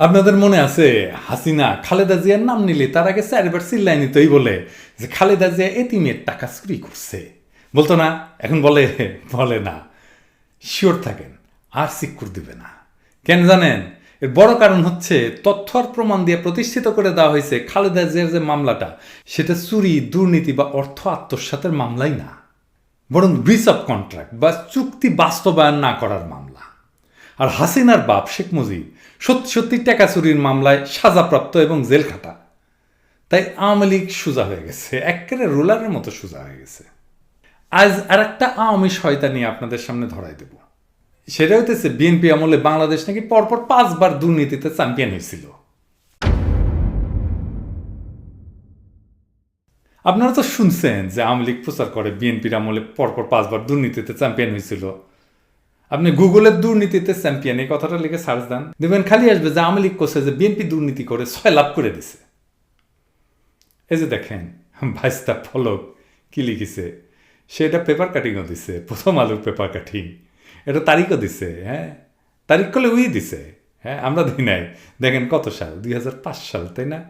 আপনাদের মনে আছে হাসিনা খালেদা জিয়ার নাম নিলে তার আগে চারবার চিল্লাই নিতেই বলে যে খালেদা জিয়া এতিমের টাকা চুরি করছে। বলতো না, এখন বলে বলে না। শিওর থাকেন, আর সিকুর দিবে না। কেন জানেন? এর বড় কারণ হচ্ছে তথ্য আর প্রমাণ দিয়ে প্রতিষ্ঠিত করে দেওয়া হয়েছে খালেদা জিয়ার যে মামলাটা, সেটা চুরি, দুর্নীতি বা অর্থ আত্মসাতের মামলাই না। বরং ব্রিচ অফ কন্ট্রাক্ট বা চুক্তি বাস্তবায়ন না করার মামলা। আর হাসিনার বাপ শেখ মুজিব সত্যি সত্যি টাকা চুরির মামলায় সাজাপ্রাপ্ত এবং জেল খাটা। তাই আওয়ামী লীগ সোজা হয়ে গেছে, একেবারে রোলারের মতো সোজা হয়ে গেছে। আজ আর একটা আওয়ামী শয়তানি আপনাদের সামনে ধরাই দেব। সেটা হইতেছে, বিএনপি আমলে বাংলাদেশ নাকি পরপর পাঁচবার দুর্নীতিতে চ্যাম্পিয়ন হয়েছিল। আপনারা তো শুনছেন যে আওয়ামী লীগ প্রচার করে বিএনপির আমলে পরপর পাঁচবার দুর্নীতিতে চ্যাম্পিয়ন হয়েছিল। আপনি গুগলের দুর্নীতিতে চ্যাম্পিয়ন, এই কথাটা লিখে সার্চ দেন। দেখবেন খালি আসবে যে আওয়ামী লীগ করছে যে বিএনপি দুর্নীতি করে ছয় লাভ করে দিছে। এই যে দেখেন ভাইস্তা ফলক কি লিখেছে? সেটা পেপার কাটিংও দিছে, প্রথম আলুর পেপার কাটিং এটা তারিখও দিছে হ্যাঁ? তারিখ করলে উই দিছে হ্যাঁ? আমরা দিই নাই। দেখেন কত সাল? দুই হাজার পাঁচ সাল, তাই না?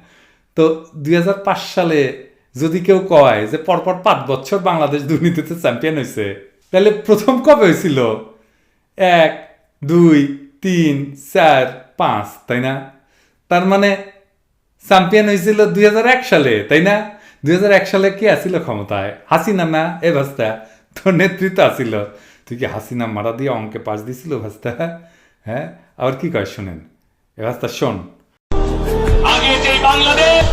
তো দুই হাজার পাঁচ সালে যদি কেউ কয় যে পরপর পাঁচ বছর বাংলাদেশ দুর্নীতিতে চ্যাম্পিয়ন হয়েছে তাহলে প্রথম কবে হয়েছিল এক, দুই, তিন, চার, পাঁচ, তাই না? তার মানে চ্যাম্পিয়ন হয়েছিল দুই হাজার এক সালে, তাই না? দুই হাজার এক সালে কে আসিল ক্ষমতায়? হাসিনা না? এ ভাস্তা, তোর নেতৃত্ব আসিল তুই কি হাসিনা মারা দিয়ে অঙ্কে পাশ দিছিল ভাস্তা? হ্যাঁ? আবার কি কয় শোনেন? এ ভাস্তা, শোন। আগে যে বাংলাদেশ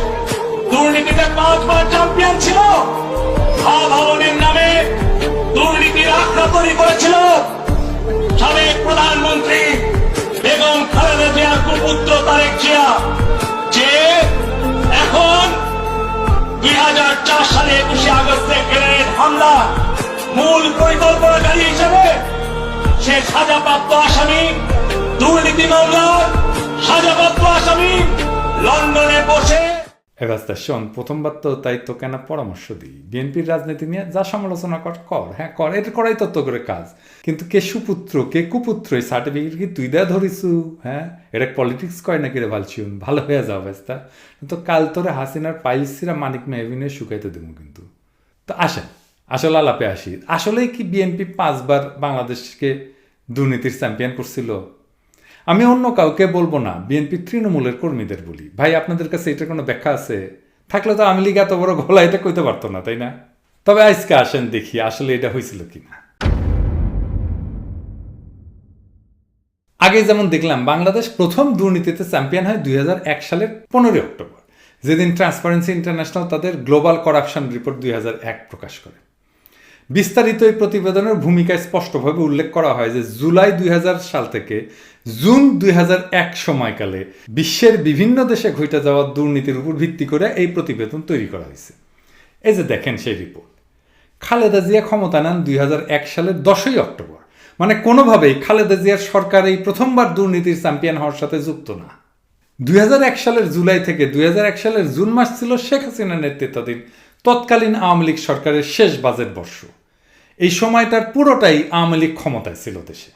দুর্নীতিতে পাঁচবার চ্যাম্পিয়ন ছিল প্রধানমন্ত্রী বেগম খালেদা জিয়ার কুপুত্র তারেক জিয়া, যে এখন দুই হাজার চার সালে একুশে আগস্টে গ্রেনেড হামলা মূল পরিকল্পনাকারী হিসেবে সে সাজাপ্রাপ্ত আসামি দুর্নীতি মামলার সাজাপ্রাপ্ত আসামি লন্ডনে বসে এ ভাস্তা শোন প্রথমবার তো তাই তো কেন পরামর্শ দিই। বিএনপির রাজনীতি নিয়ে যা সমালোচনা কর কর হ্যাঁ কর এটা করাই তত্ত্ব করে কাজ। কিন্তু কে সুপুত্র, কে কুপুত্র, এই সার্টিফিকেট কি তুই দেয়া ধরিসু হ্যাঁ এটা পলিটিক্স কয় নাকি রে ভালছিউন ভালো হয়ে যাও ভাস্তা তো কাল তোরে হাসিনার পাইলসিরা মানিক মেহবিনে শুকাইতে দেবো কিন্তু। তো আসেন, আসলে আলাপে আসি। আসলেই কি বিএনপি পাঁচবার বাংলাদেশকে দুর্নীতির চ্যাম্পিয়ন করছিল? আমি অন্য কাউকে বলব না, বিএনপি তৃণমূলের কর্মীদের বলি। ভাই, আপনাদের কাছে এটার কোনো ব্যাখ্যা আছে? থাকলে তো আমি লীগ এত বড় গলা, এটা কইতে পারতো না, তাই না? তবে আজকে আসেন দেখি, আসলে এটা হয়েছিল কিনা। আগে যেমন দেখলাম, বাংলাদেশ প্রথম দুর্নীতিতে চ্যাম্পিয়ন হয় দুই হাজার এক সালের পনেরোই অক্টোবর। যেদিন ট্রান্সপারেন্সি ইন্টারন্যাশনাল তাদের গ্লোবাল করাপশন রিপোর্ট দুই হাজার এক প্রকাশ করে। বিস্তারিত এই প্রতিবেদনের ভূমিকায় স্পষ্টভাবে উল্লেখ করা হয় যে জুলাই দুই হাজার সাল থেকে জুন দুই হাজার এক সময়কালে বিশ্বের বিভিন্ন দেশে ঘটে যাওয়া দুর্নীতির উপর ভিত্তি করে এই প্রতিবেদন তৈরি করা হয়েছে। এই যে দেখেন সেই রিপোর্ট। খালেদা জিয়া ক্ষমতা নেন দুই হাজার এক সালের দশই অক্টোবর। মানে কোনোভাবেই খালেদা জিয়ার সরকার এই প্রথমবার দুর্নীতির চ্যাম্পিয়ন হওয়ার সাথে যুক্ত না। দুই হাজার এক সালের জুলাই থেকে দুই হাজার এক সালের জুন মাস ছিল শেখ হাসিনার নেতৃত্বাধীন তৎকালীন আওয়ামী লীগ সরকারের শেষ বাজেট বর্ষ। এই সময়টার পুরোটাই আওয়ামী লীগ ক্ষমতায় ছিল দেশে।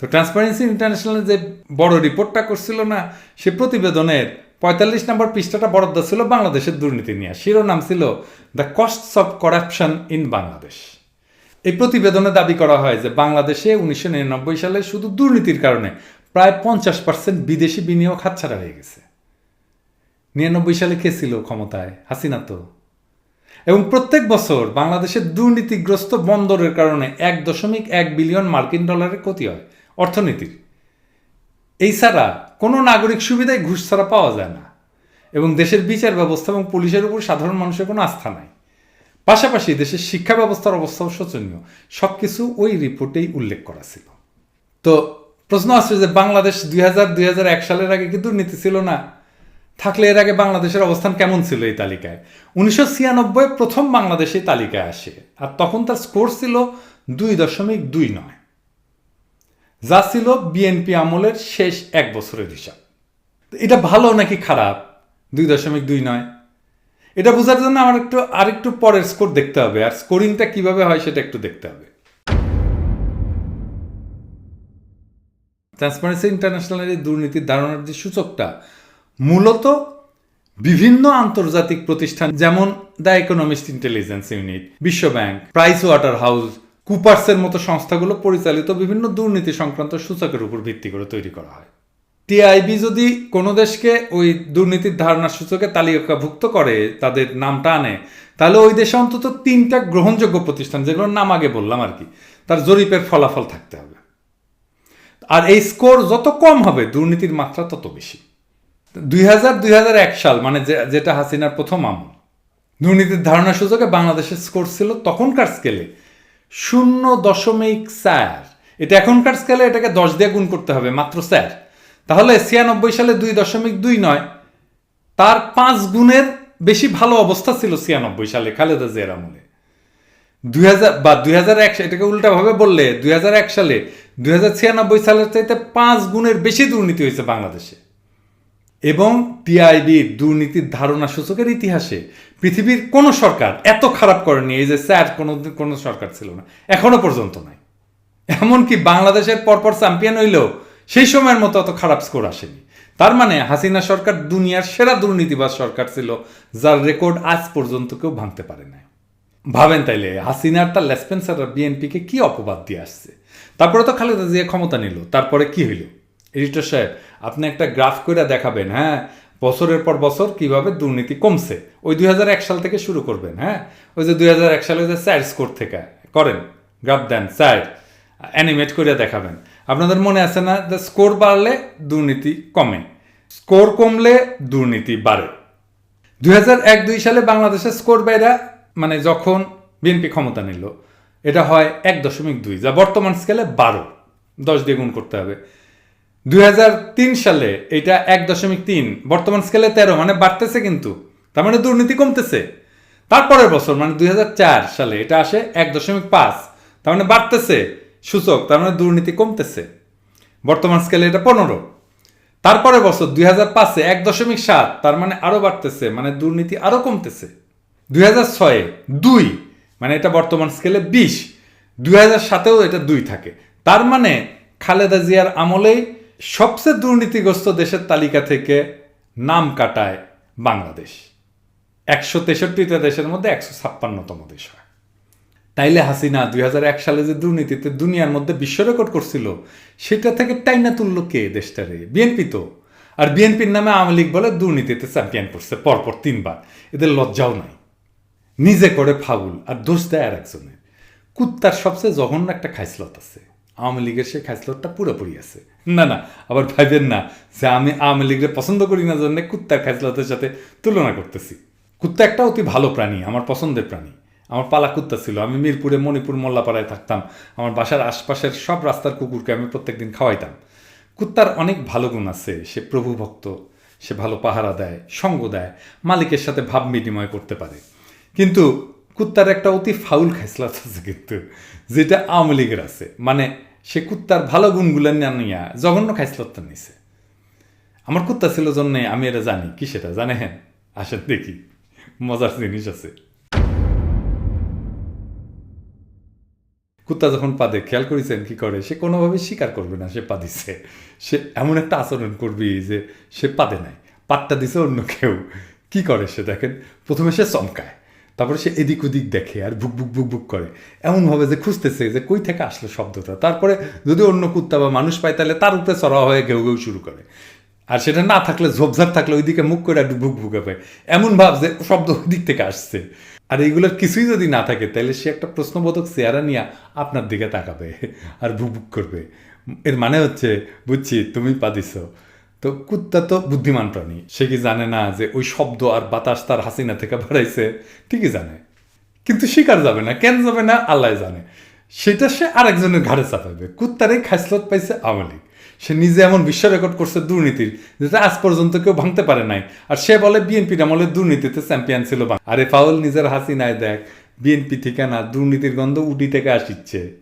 তো ট্রান্সপারেন্সি ইন্টারন্যাশনাল যে বড় রিপোর্টটা করছিল না, সে প্রতিবেদনের পঁয়তাল্লিশ নম্বর পৃষ্ঠাটা বরাদ্দ ছিল বাংলাদেশের দুর্নীতি নিয়ে। শিরোনাম ছিল the costs of corruption in Bangladesh এই প্রতিবেদনে দাবি করা হয় যে বাংলাদেশে উনিশশো নিরানব্বই সালে শুধু দুর্নীতির কারণে প্রায় পঞ্চাশ পার্সেন্ট বিদেশি বিনিয়োগ হাতছাড়া হয়ে গেছে। নিরানব্বই সালে কে ছিল ক্ষমতায়? হাসিনা তো এবং প্রত্যেক বছর বাংলাদেশের দুর্নীতিগ্রস্ত বন্দরের কারণে এক দশমিক এক বিলিয়ন মার্কিন ডলারের ক্ষতি হয়, অর্থনীতির। এই ছাড়া কোনো নাগরিক সুবিধায় ঘুষ ছাড়া পাওয়া যায় না এবং দেশের বিচার ব্যবস্থা এবং পুলিশের উপর সাধারণ মানুষের কোনো আস্থা নাই। পাশাপাশি দেশের শিক্ষা ব্যবস্থার অবস্থাও শোচনীয় সব কিছু ওই রিপোর্টেই উল্লেখ করা ছিল। তো প্রশ্ন আসছে যে বাংলাদেশ দুই হাজার দুই হাজার এক সালের আগে কি দুর্নীতি ছিল না? থাকলে এর আগে বাংলাদেশের অবস্থান কেমন ছিল এই তালিকায়? উনিশশো ছিয়ানব্বই প্রথম বাংলাদেশ এই তালিকায় আসে, আর তখন তার স্কোর ছিল দুই দশমিক দুই নয়। যা ছিল বিএনপি আমলের শেষ এক বছরের হিসাব। এটা ভালো নাকি খারাপ? দুই দশমিক দুই নয়। এটা বোঝার জন্য আমার একটু আরেকটু পরের স্কোর দেখতে হবে, আর স্কোরিংটা কীভাবে হয় সেটা একটু দেখতে হবে। ট্রান্সপারেন্সি ইন্টারন্যাশনালের এই দুর্নীতির ধারণার যে সূচকটা মূলত বিভিন্ন আন্তর্জাতিক প্রতিষ্ঠান, যেমন দ্য ইকোনমিস্ট ইন্টেলিজেন্স ইউনিট বিশ্ব ব্যাংক প্রাইস ওয়াটার হাউস কুপার্সের মতো সংস্থাগুলো পরিচালিত বিভিন্ন দুর্নীতি সংক্রান্ত সূচকের উপর ভিত্তি করে তৈরি করা হয়। টিআইবি যদি কোনো দেশকে ওই দুর্নীতির ধারণার সূচকে তালিকাভুক্ত করে, তাদের নামটা আনে, তাহলে ওই দেশে অন্তত তিনটা গ্রহণযোগ্য প্রতিষ্ঠান, যেগুলোর নাম আগে বললাম আর কি, তার জরিপের ফলাফল থাকতে হবে। আর এই স্কোর যত কম হবে, দুর্নীতির মাত্রা তত বেশি। দুই হাজার দুই হাজার এক সাল মানে যেটা হাসিনার প্রথম আমল। দুর্নীতির ধারণা সূচকে বাংলাদেশের স্কোর ছিল তখনকার স্কেলে শূন্য দশমিক স্যার এটা এখনকার স্কেলে এটাকে দশ দিয়ে গুণ করতে হবে, মাত্র স্যার তাহলে ছিয়ানব্বই সালে দুই দশমিক দুই নয়, তার পাঁচ গুণের বেশি ভালো অবস্থা ছিল ছিয়ানব্বই সালে খালেদা জিয়ার আমলে। দুই হাজার, বা দুই হাজার এক এটাকে উল্টাভাবে বললে, দুই হাজার এক সালে দুই হাজার ছিয়ানব্বই সালের চাইতে পাঁচ গুণের বেশি দুর্নীতি হয়েছে বাংলাদেশে। এবং টিআইবির দুর্নীতির ধারণা সূচকের ইতিহাসে পৃথিবীর কোনো সরকার এত খারাপ করেনি, এই যে স্যার, কোনো কোনো সরকার ছিল না, এখনও পর্যন্ত নাই। এমনকি বাংলাদেশের পরপর চ্যাম্পিয়ন হইলেও সেই সময়ের মতো অত খারাপ স্কোর আসেনি। তার মানে হাসিনা সরকার দুনিয়ার সেরা দুর্নীতিবাজ সরকার ছিল, যার রেকর্ড আজ পর্যন্ত কেউ ভাঙতে পারে নাই। ভাবেন তাইলে, হাসিনার তার লেসপেন্সার বিএনপিকে কি অপবাদ দিয়ে আসছে? তারপরে তো খালেদা জিয়া ক্ষমতা নিল, তারপরে কি হইল? এডিটর সাহেব আপনি একটা গ্রাফ করে দেখাবেন হ্যাঁ? বছরের পর বছর কীভাবে দুর্নীতি কমছে? ওই দুই হাজার এক সাল থেকে শুরু করবেন হ্যাঁ? ওই যে দুই হাজার এক সালে যে স্যার স্কোর থেকে, করেন? গ্রাফ দেন স্যার অ্যানিমেট করে দেখাবেন। আপনাদের মনে আছে না যে স্কোর বাড়লে দুর্নীতি কমে? স্কোর কমলে দুর্নীতি বাড়ে। দুই এক দুই সালে বাংলাদেশের স্কোর বাইরা মানে যখন বিএনপি ক্ষমতা নিল, এটা হয় এক দশমিক দুই, যা বর্তমান স্কেলে বারো, দশ দিয়ে গুণ করতে হবে। দুই হাজার তিন সালে এটা এক দশমিক তিন, বর্তমান স্কেলে তেরো মানে বাড়তেছে কিন্তু। তার মানে দুর্নীতি কমতেছে। তারপরের বছর মানে দুই হাজার চার সালে এটা আসে এক দশমিক পাঁচ, তার মানে বাড়তেছে। সূচক, তার মানে দুর্নীতি কমতেছে। বর্তমান স্কেলে এটা পনেরো। তারপরে বছর, দুই হাজার পাঁচে এক দশমিক সাত, তার মানে আরও বাড়তেছে মানে দুর্নীতি আরও কমতেছে। দুই হাজার ছয়ে, দুই মানে এটা বর্তমান স্কেলে বিশ। দুই হাজার সাতেও এটা দুই থাকে। তার মানে খালেদা জিয়ার আমলেই সবচেয়ে দুর্নীতিগ্রস্ত দেশের তালিকা থেকে নাম কাটায় বাংলাদেশ। একশো তেষট্টিটা দেশের মধ্যে একশো ছাপ্পান্নতম দেশ হয়। তাইলে হাসিনা দুই হাজার এক সালে যে দুর্নীতিতে দুনিয়ার মধ্যে বিশ্ব রেকর্ড করছিল, সেটা থেকে টাইনা তুলল কে দেশটারে? বিএনপি তো। আর বিএনপির নামে আওয়ামী লীগ বলে দুর্নীতিতে চ্যাম্পিয়ন করছে, পরপর তিনবার। এদের লজ্জাও নাই। নিজে করে ফাউল, আর দোষ দেয় আর একজনের। কুত্তার সবচেয়ে জঘন্য একটা খাইসলত আছে। আওয়ামী লীগের সেই খাইসলতটা পুরোপুরি আছে। না না, আবার ভাইবেন না যে আমি আওয়ামী লীগের পছন্দ করি না, জন্য কুত্তার খাইসলতের সাথে তুলনা করতেছি। কুত্তা একটা অতি ভালো প্রাণী, আমার পছন্দের প্রাণী। আমার পালা কুত্তা ছিল, আমি মিরপুরে মণিপুর মোল্লাপাড়ায় থাকতাম, আমার বাসার আশপাশের সব রাস্তার কুকুরকে আমি প্রত্যেকদিন খাওয়াইতাম। কুত্তার অনেক ভালো গুণ আছে, সে প্রভু ভক্ত, সে ভালো পাহারা দেয়, সঙ্গ দেয়, মালিকের সাথে ভাব বিনিময় করতে পারে। কিন্তু কুত্তার একটা অতি ফাউল খাইসলাত আছে কিন্তু, যেটা আওয়ামী লীগের আছে। মানে সে কুত্তার ভালো গুণগুলো নিয়ে জঘন্য খাইসলতটা নিছে। আমার কুত্তা ছিল জন্যে আমি এটা জানি, কি সেটা? জানে হ্যাঁ আসেন দেখি। মজার জিনিস আছে। কুত্তা যখন পাদে খেয়াল করেছেন কি করে, সে কোনোভাবে স্বীকার করবে না, সে পা দিছে। সে এমন একটা আচরণ করবে যে সে পাদে নাই, পাতটা দিছে অন্য কেউ। কি করে সে দেখেন? প্রথমে সে চমকায়। তারপরে সে এদিক ওদিক দেখে আর বুক বুক বুক বুক করে। এমনভাবে যে খুঁজতেছে যে কই থেকে আসলো শব্দটা। তারপরে যদি অন্য কুত্তা বা মানুষ পায়, তাহলে তার উপরে চড়া হয়ে ঘেউ ঘেউ শুরু করে। আর সেটা না থাকলে ঝোপঝাপ থাকলে ওইদিকে মুখ করে একটু ভুক ভুকে পায়। এমন ভাব যে শব্দ ওই দিক থেকে আসছে। আর এইগুলোর কিছুই যদি না থাকে, তাহলে সে একটা প্রশ্নবোধক চেহারা নিয়ে আপনার দিকে তাকাবে আর ভুক ভুক করবে। এর মানে হচ্ছে, বুঝছি, তুমি পাদিস তো কুত্তা তো বুদ্ধিমান প্রাণী। সে কি জানে না যে ওই শব্দ আর বাতাস তার হাসিনা থেকে বাড়াইছে? ঠিকই জানে। কিন্তু শিকার যাবে না, কেন যাবে না আল্লাহ জানে। সেটা সে আরেকজনের ঘাড়ে চাপাবে কুত্তারে খাইসলত পাইছে আওয়ামী লীগ। সে নিজে এমন বিশ্ব রেকর্ড করছে দুর্নীতির, যেটা আজ পর্যন্ত কেউ ভাঙতে পারে নাই। আর সে বলে বিএনপির আমলে দুর্নীতিতে চ্যাম্পিয়ন ছিল আরে ফাউল, নিজের হাসি নাই দেখ, বিএনপি ঠিকানা, দুর্নীতির গন্ধ উটি থেকে আসিচ্ছে।